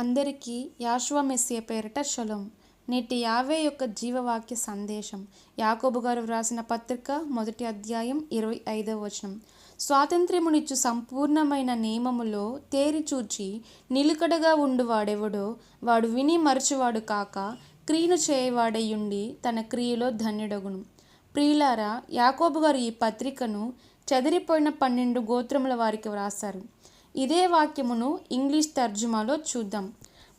అందరికీ యాశ్వా మెస్సియ పేరిట షలోం. నేటి యావే యొక్క జీవవాక్య సందేశం. యాకోబు గారు వ్రాసిన పత్రిక మొదటి అధ్యాయం ఇరవై ఐదవ వచనం. స్వాతంత్ర్యమునిచ్చు సంపూర్ణమైన నియమములో తేరి చూచి నిలుకడగా ఉండువాడెవడో వాడు విని మరచువాడు కాక క్రియను చేయవాడయ్యుండి తన క్రియలో ధన్యుడగును. ప్రియులారా యాకోబు గారు ఈ పత్రికను చెదిరిపోయిన పన్నెండు గోత్రముల వారికి వ్రాసారు ఇదే వాక్యమును ఇంగ్లీష్ తర్జుమాలో చూద్దాం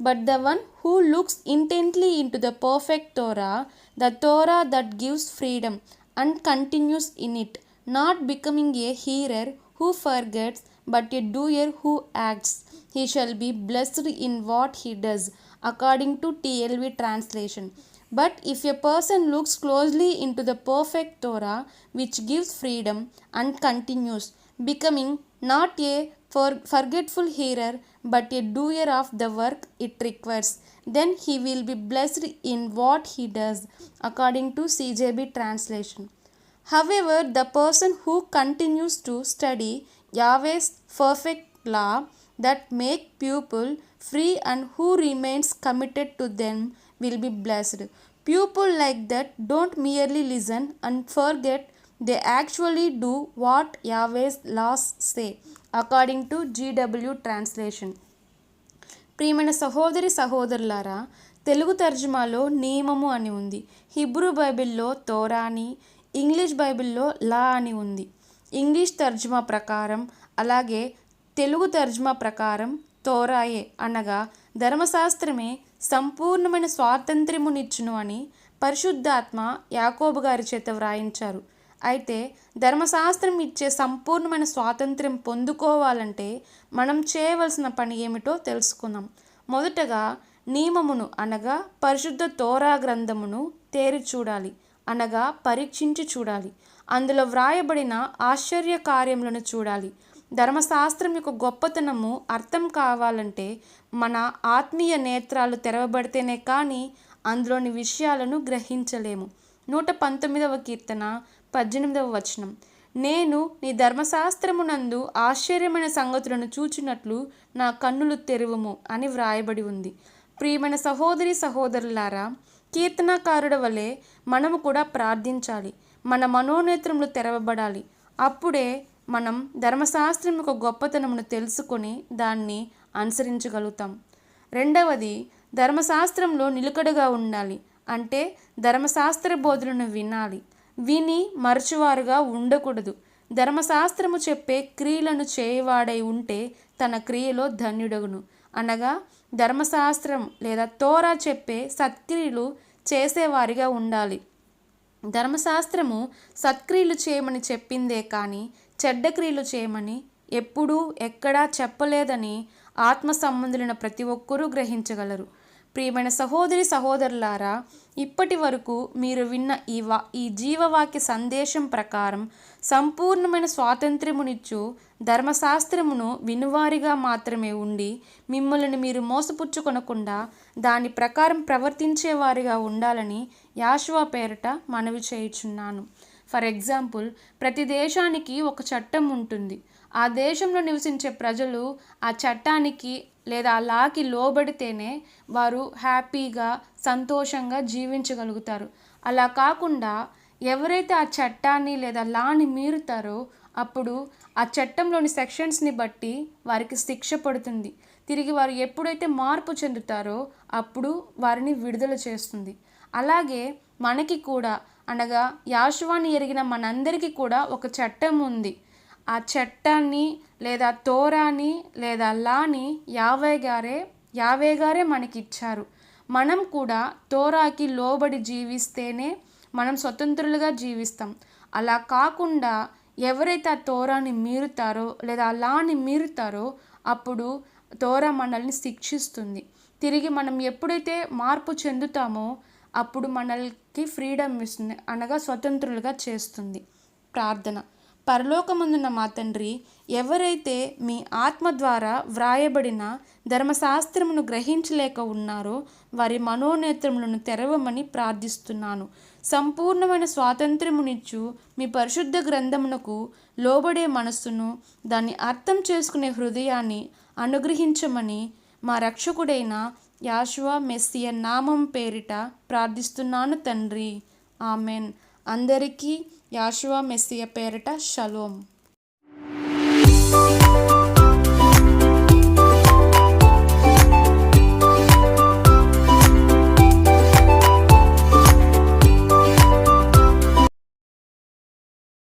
but the one who looks intently into the perfect Torah the Torah that gives freedom and continues in it not becoming a hearer who forgets but a doer who acts he shall be blessed in what he does according to TLV translation But if a person looks closely into the perfect Torah, which gives freedom and continues, becoming not a for- forgetful hearer but a doer of the work it requires, then he will be blessed in what he does, according to CJB translation. However, the person who continues to study Yahweh's perfect law that make people free and who remains committed to them will be blessed. People like that don't merely listen and forget, they actually do what Yahweh's laws say according to GW translation ప్రియమైన సహోదరి సహోదరులారా తెలుగు తర్జుమాలో నియమము అని ఉంది. Hebrew బైబిల్లో తోరా అని English బైబిల్లో లా అని ఉంది. ఇంగ్లీష్ తర్జుమా ప్రకారం అలాగే తెలుగు తర్జుమా ప్రకారం తోరాయే అనగా ధర్మశాస్త్రమే సంపూర్ణమైన స్వాతంత్ర్యమునిచ్చును అని పరిశుద్ధాత్మ యాకోబు గారి చేత వ్రాయించారు. అయితే ధర్మశాస్త్రం ఇచ్చే సంపూర్ణమైన స్వాతంత్ర్యం పొందుకోవాలంటే మనం చేయవలసిన పని ఏమిటో తెలుసుకుందాం. మొదటగా నియమమును అనగా పరిశుద్ధ తోరా గ్రంథమును తేరి చూడాలి అనగా పరీక్షించి చూడాలి. అందులో వ్రాయబడిన ఆశ్చర్య కార్యములను చూడాలి. ధర్మశాస్త్రం యొక్క గొప్పతనము అర్థం కావాలంటే మన ఆత్మీయ నేత్రాలు తెరవబడితేనే కానీ అందులోని విషయాలను గ్రహించలేము. నూట పంతొమ్మిదవ కీర్తన పద్దెనిమిదవ వచనం. నేను నీ ధర్మశాస్త్రమునందు ఆశ్చర్యమైన సంగతులను చూచినట్లు నా కన్నులు తెరువుము అని వ్రాయబడి ఉంది. ప్రియమైన సహోదరి సహోదరులారా కీర్తనాకారుడ వలె మనము కూడా ప్రార్థించాలి. మన మనోనేత్రములు తెరవబడాలి. అప్పుడే మనం ధర్మశాస్త్రం యొక్క గొప్పతనమును తెలుసుకొని దాన్ని అనుసరించగలుగుతాం. రెండవది ధర్మశాస్త్రంలో నిలుకడగా ఉండాలి. అంటే ధర్మశాస్త్ర బోధనను వినాలి. విని మరచువారుగా ఉండకూడదు. ధర్మశాస్త్రము చెప్పే క్రియలను చేయవాడై ఉంటే తన క్రియలో ధన్యుడగును. అనగా ధర్మశాస్త్రం లేదా తోరా చెప్పే సత్క్రియలు చేసేవారిగా ఉండాలి. ధర్మశాస్త్రము సత్క్రియలు చేయమని చెప్పిందే కానీ చెడ్డ క్రియలు చేయమని ఎప్పుడూ ఎక్కడా చెప్పలేదని ఆత్మ సంబంధులైన ప్రతి ఒక్కరూ గ్రహించగలరు. ప్రియమైన సహోదరి సహోదరులారా ఇప్పటి వరకు మీరు విన్న ఈ వా ఈ జీవవాక్య సందేశం ప్రకారం సంపూర్ణమైన స్వాతంత్ర్యమునిచ్చు ధర్మశాస్త్రమును వినువారిగా మాత్రమే ఉండి మిమ్మల్ని మీరు మోసపుచ్చుకొనకుండా దాని ప్రకారం ప్రవర్తించేవారిగా ఉండాలని యాశువా పేరిట మనవి చేయుచున్నాను. ఫర్ ఎగ్జాంపుల్ ప్రతి దేశానికి ఒక చట్టం ఉంటుంది. ఆ దేశంలో నివసించే ప్రజలు ఆ చట్టానికి లేదా ఆ లాకి లోబడితేనే వారు హ్యాపీగా సంతోషంగా జీవించగలుగుతారు. అలా కాకుండా ఎవరైతే ఆ చట్టాన్ని లేదా లాని మీరుతారో అప్పుడు ఆ చట్టంలోని సెక్షన్స్ని బట్టి వారికి శిక్ష పడుతుంది. తిరిగి వారు ఎప్పుడైతే మార్పు చెందుతారో అప్పుడు వారిని విడుదల చేస్తుంది. అలాగే మనకి కూడా అనగా యాశువాన్ని ఎరిగిన మనందరికీ కూడా ఒక చట్టం ఉంది. ఆ చట్టాన్ని లేదా తోరాని లేదా లాని యావే గారే యావే గారే మనకి ఇచ్చారు మనం కూడా తోరాకి లోబడి జీవిస్తేనే మనం స్వతంత్రులుగా జీవిస్తాం. అలా కాకుండా ఎవరైతే ఆ తోరాని మీరుతారో లేదా ఆ లాని మీరుతారో అప్పుడు తోరా మనల్ని శిక్షిస్తుంది. తిరిగి మనం ఎప్పుడైతే మార్పు చెందుతామో అప్పుడు మనల్కి ఫ్రీడమ్ ఇస్తుంది. అనగా స్వతంత్రులుగా చేస్తుంది. ప్రార్థన. పరలోకమందున్న మా తండ్రి ఎవరైతే మీ ఆత్మ ద్వారా వ్రాయబడిన ధర్మశాస్త్రమును గ్రహించలేక ఉన్నారో వారి మనోనేత్రములను తెరవమని ప్రార్థిస్తున్నాను. సంపూర్ణమైన స్వాతంత్ర్యమునిచ్చు మీ పరిశుద్ధ గ్రంథమునకు లోబడే మనస్సును దాన్ని అర్థం చేసుకునే హృదయాన్ని అనుగ్రహించమని మా రక్షకుడైన యాశువా మెస్సియ నామం పేరిట ప్రార్థిస్తున్నాను తండ్రి. ఆమెన్. అందరికీ యాశువా మెస్సియ పేరిట షలోం.